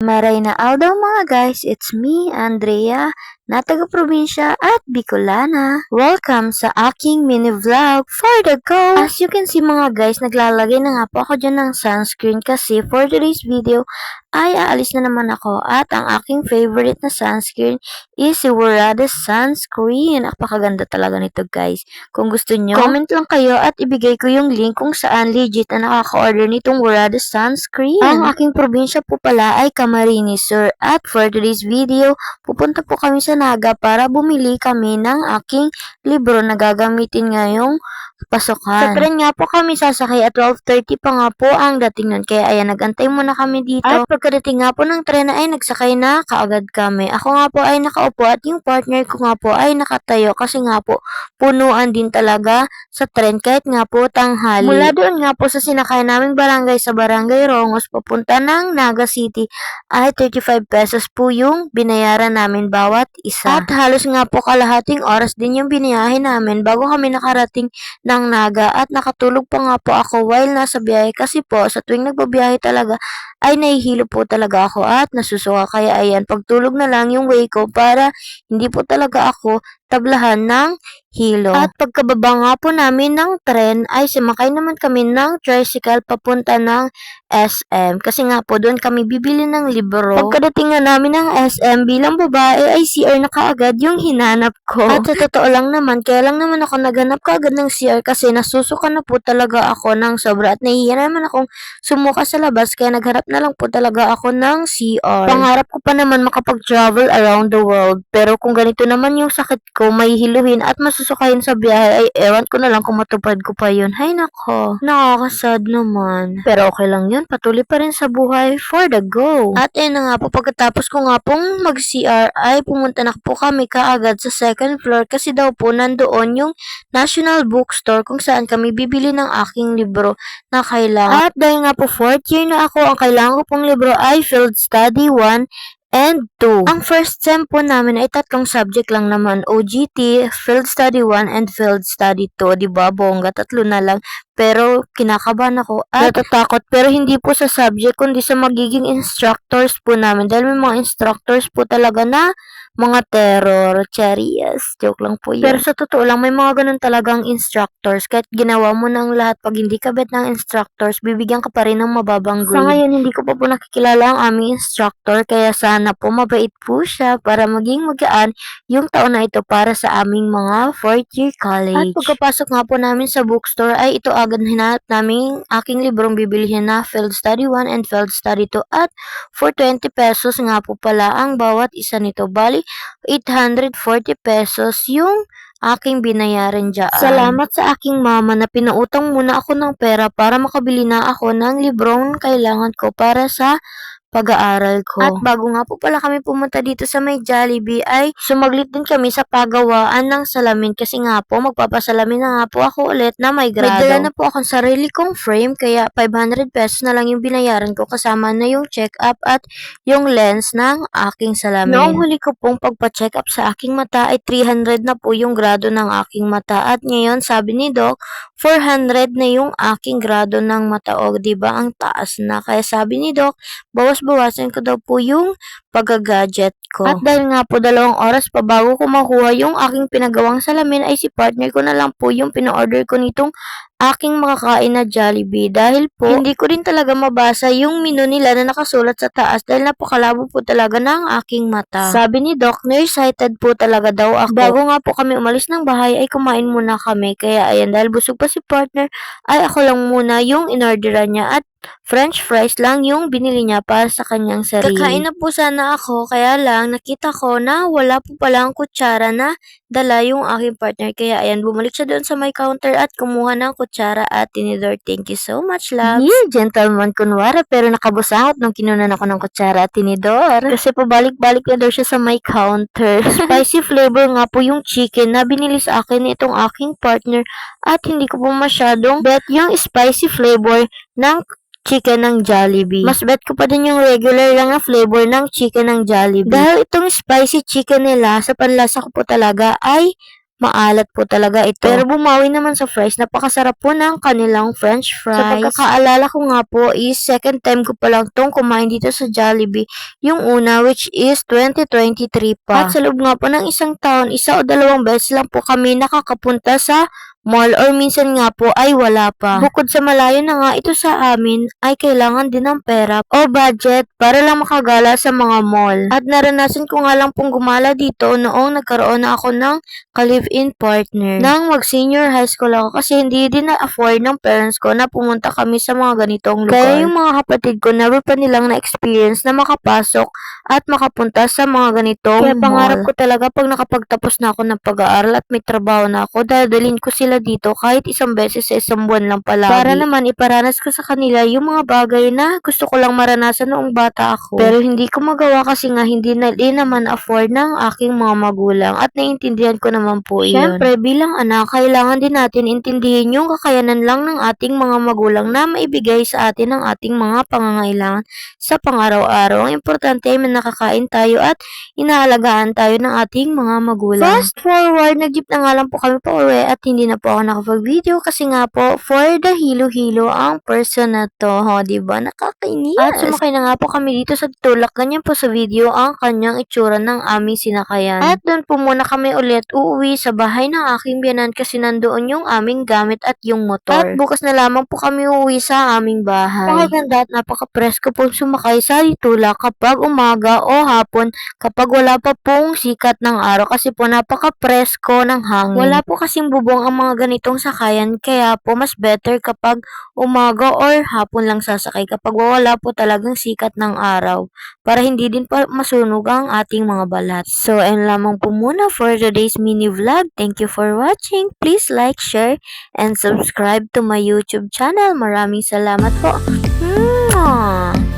Maray na Aldo mga guys, it's me, Andrea, na taga-probinsya at Bicolana. Welcome sa aking mini vlog for the go! As you can see mga guys, naglalagay na nga po ako dyan ng sunscreen kasi for today's video ay aalis na naman ako at ang aking favorite na sunscreen is si Warada Sunscreen. Napakaganda talaga nito guys. Kung gusto nyo, comment lang kayo at ibigay ko yung link kung saan legit na nakaka-order nitong Warada Sunscreen. Ang aking probinsya po pala ay Camarines Sur at for today's video, pupunta po kami sa Naga para bumili kami ng aking libro na gagamitin ngayong pasukan. Sa tren nga po kami sasakay at 12.30 pa nga po ang dating nun. Kaya ayan, nagantay muna kami dito. At pagkadating nga po ng tren ay nagsakay na kaagad kami. Ako nga po ay nakaupo at yung partner ko nga po ay nakatayo kasi nga po punuan din talaga sa tren kahit nga po tanghali. Mula doon nga po sa sinakay naming barangay sa barangay Rongos papunta ng Naga City ay 35 pesos po yung binayaran namin bawat isa. At halos nga po kalahating oras din yung binayahin namin bago kami nakarating ng Naga at nakatulog pa nga po ako while nasa biyahe kasi po sa tuwing nagbabiyahe talaga ay nahihilo po talaga ako at nasusuka. Kaya ayan pagtulog na lang yung way ko para hindi po talaga ako tablahan ng hilo. At pagkababa nga po namin ng tren ay sumakay naman kami ng tricycle papunta ng SM kasi nga po doon kami bibili ng libro. Pagkadating nga namin ng SM bilang babae ay CR na kaagad yung hinanap ko. At sa totoo lang naman, kaya lang naman ako naganap kaagad ng CR kasi nasusuka na po talaga ako ng sobra at nahihiya naman akong sumuka sa labas kaya nagharap na lang po talaga ako ng CR. Pangarap ko pa naman makapag-travel around the world pero kung ganito naman yung sakit ko, may hiluhin at masusukahin sa biyahe ay ewan ko na lang kung matupad ko pa yun. Hay nako, nakakasad naman. Pero okay lang yun, patuloy pa rin sa buhay for the go. At ayun na nga po, pagkatapos ko nga pong mag-CR ay pumunta na po kami kaagad sa second floor kasi daw po nandoon yung National Bookstore kung saan kami bibili ng aking libro na kailangan. At dahil nga po fourth year na ako, ang kailangan ko pong libro ay Field Study 1 and 2. Ang first sem po namin ay tatlong subject lang naman, OGT, Field Study 1 and Field Study 2, 'di ba? Bongga, tatlo na lang. Pero kinakabahan ako at natatakot. Pero hindi po sa subject, kundi sa magiging instructors po namin. Dahil may mga instructors po talaga na mga terror, cherries. Joke lang po yun. Pero sa totoo lang, may mga ganun talagang instructors. Kahit ginawa mo ng lahat, pag hindi ka bet ng instructors, bibigyan ka pa rin ng mababang grade. Sa ngayon, hindi ko pa po nakikilala ang aming instructor. Kaya sana po mabait po siya para maging magaan yung taon na ito para sa aming mga fourth year college. At pagkapasok nga po namin sa bookstore, ay ito agad hinanap namin aking librong bibilihin na Field Study 1 and Field Study 2 at for 20 pesos nga po pala ang bawat isa nito. Bali, 840 pesos yung aking binayaran dyan. Salamat sa aking mama na pinautang muna ako ng pera para makabili na ako ng librong kailangan ko para sa pag-aaral ko. At bago nga po pala kami pumunta dito sa may Jollibee ay sumaglit din kami sa pagawaan ng salamin kasi nga po magpapasalamin na nga po ako ulit na may grado. May dala na po akong sarili kong frame kaya 500 pesos na lang yung binayaran ko kasama na yung check-up at yung lens ng aking salamin. Noong huli ko pong pagpa-check up sa aking mata ay 300 na po yung grado ng aking mata at ngayon sabi ni Doc 400 na yung aking grado ng mata o di ba ang taas na kaya sabi ni Doc bawas-bawasan ko daw po yung pag-gadget ko. At dahil nga po dalawang oras pa bago ko makuha yung aking pinagawang salamin ay si partner ko na lang po yung pina-order ko nitong aking makakain na Jollibee dahil po hindi ko rin talaga mabasa yung menu nila na nakasulat sa taas dahil napakalabo po talaga ng aking mata. Sabi ni Doc, nearsighted po talaga daw ako. Bago nga po kami umalis ng bahay ay kumain muna kami kaya ayan dahil busog pa si partner ay ako lang muna yung inorderan niya at French fries lang yung binili niya para sa kanyang sarili. Kakain na po sana ako, kaya lang nakita ko na wala po palang kutsara na dala yung aking partner. Kaya ayan, bumalik siya doon sa may counter at kumuha ng kutsara at tinidor. Thank you so much, love. Yeah, gentleman kunwara, pero nakabusangot nung kinunan ako ng kutsara at tinidor. Kasi pabalik-balik na daw siya sa may counter. Spicy flavor nga po yung chicken na binili sa akin itong aking partner at hindi ko po masyadong bet yung spicy flavor ng chicken ng Jollibee. Mas bet ko pa din yung regular lang na flavor ng chicken ng Jollibee. Dahil itong spicy chicken nila, sa panlasa ko po talaga ay maalat po talaga ito. Pero bumawi naman sa fries, napakasarap po ng kanilang french fries. Sa pagkakaalala ko nga po is second time ko pa lang tong kumain dito sa Jollibee. Yung una which is 2023 pa. At sa loob nga po ng isang taon, isa o dalawang beses lang po kami nakakapunta sa mall or minsan nga po ay wala pa. Bukod sa malayo na nga ito sa amin, ay kailangan din ng pera o budget para lang makagala sa mga mall. At naranasan ko nga lang pong gumala dito noong nagkaroon na ako ng ka-live-in partner. Nang mag-senior high school ako kasi hindi din na-afford ng parents ko na pumunta kami sa mga ganitong lugar. Kaya yung mga kapatid ko, never pa nilang na-experience na makapasok at makapunta sa mga ganitong Kaya pangarap ko talaga pag nakapagtapos na ako ng pag-aaral at may trabaho na ako, dadalhin ko sila dito kahit isang beses sa isang buwan lang palagi. Para naman iparanas ko sa kanila yung mga bagay na gusto ko lang maranasan noong bata ako. Pero hindi ko magawa kasi nga hindi na din naman afford ng aking mga magulang at naiintindihan ko naman po iyon. Siyempre, bilang anak, kailangan din natin intindihin yung kakayanan lang ng ating mga magulang na maibigay sa atin ang ating mga pangangailangan sa pang-araw-araw. Ang importante ay nakakain tayo at inaalagaan tayo ng ating mga magulang. Fast forward, nag-jeep na nga lang po kami pa uwi at hindi na po ako nakapag-video kasi nga po for the hilo-hilo ang person na to. Ho, diba? Nakakainis. At sumakay na nga po kami dito sa tulak. Ganyan po sa video ang kanyang itsura ng aming sinakayan. At doon po muna kami ulit uuwi sa bahay ng aking biyanan kasi nandoon yung aming gamit at yung motor. At bukas na lamang po kami uuwi sa aming bahay. Napakaganda at napaka-presko po sumakay sa tulak kapag umaga o hapon kapag wala pa pong sikat ng araw kasi po napaka-presko ng hangin. Wala po kasing bubong ang mga ganitong sakayan kaya po mas better kapag umaga or hapon lang sasakay kapag wala po talagang sikat ng araw para hindi din pa masunog ang ating mga balat. So, ayun lamang po muna for today's mini vlog. Thank you for watching. Please like, share, and subscribe to my YouTube channel. Maraming salamat po. Mwah!